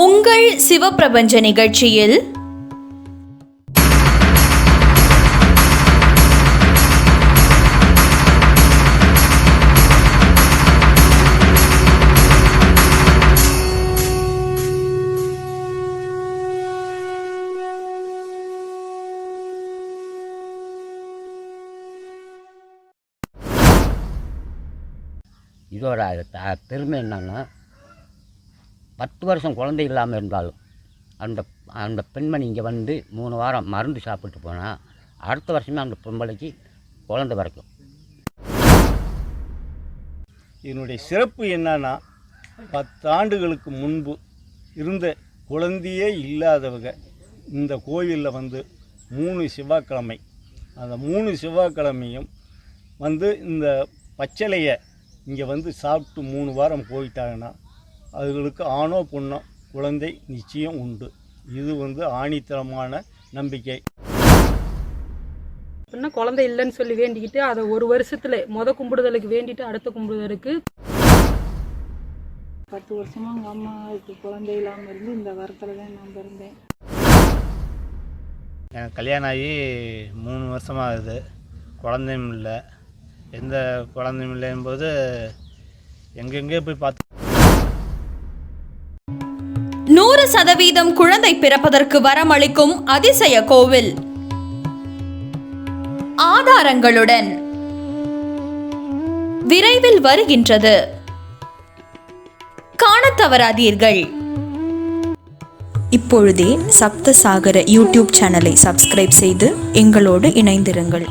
உங்கள் சிவப்பிரபஞ்ச நிகழ்ச்சியில் இதோட திறமை என்னன்னா பத்து வருஷம் குழந்தை இல்லாமல் இருந்தாலும் அந்த அந்த பெண்மணி இங்கே வந்து மூணு வாரம் மருந்து சாப்பிட்டு போனால் அடுத்த வருஷமே அந்த பொம்பளைக்கு குழந்தை பிறக்கும். இதனுடைய சிறப்பு என்னன்னா பத்தாண்டுகளுக்கு முன்பு இருந்த குழந்தையே இல்லாதவங்க இந்த கோயிலில் வந்து மூணு செவ்வாய்க்கிழமை. அந்த மூணு செவ்வாய்க்கிழமையும் வந்து இந்த பச்சலையை இங்கே வந்து சாப்பிட்டு மூணு வாரம் போயிட்டாங்கன்னா அதுகளுக்கு ஆணோ பொண்ணோ குழந்தை நிச்சயம் உண்டு. இது வந்து ஆணித்தரமான நம்பிக்கை. அப்படின்னா குழந்தை இல்லைன்னு சொல்லி வேண்டிக்கிட்டு அதை ஒரு வருஷத்துல முத கும்பிடுதலுக்கு வேண்டிட்டு அடுத்த கும்பிடுதலுக்கு. பத்து வருஷமாக எங்கள் அம்மாவுக்கு குழந்தை இல்லாமல் இருந்து இந்த வாரத்தில் தான் நான் பிறந்தேன். எனக்கு கல்யாணம் ஆகி மூணு வருஷமாக ஆகுது. குழந்தையும் இல்லை. எந்த குழந்தையும் இல்லைங்கும்போது எங்கெங்கே போய் பார்த்து நூறு சதவீதம் குழந்தை பிறப்பதற்கு வரமளிக்கும் அதிசய கோவில். ஆதாரங்களுடன். விரைவில் வருகின்றது. காண தவறாதீர்கள். இப்பொழுதே சப்தசாகர யூடியூப் சேனலை சப்ஸ்கிரைப் செய்து எங்களோடு இணைந்திருங்கள்.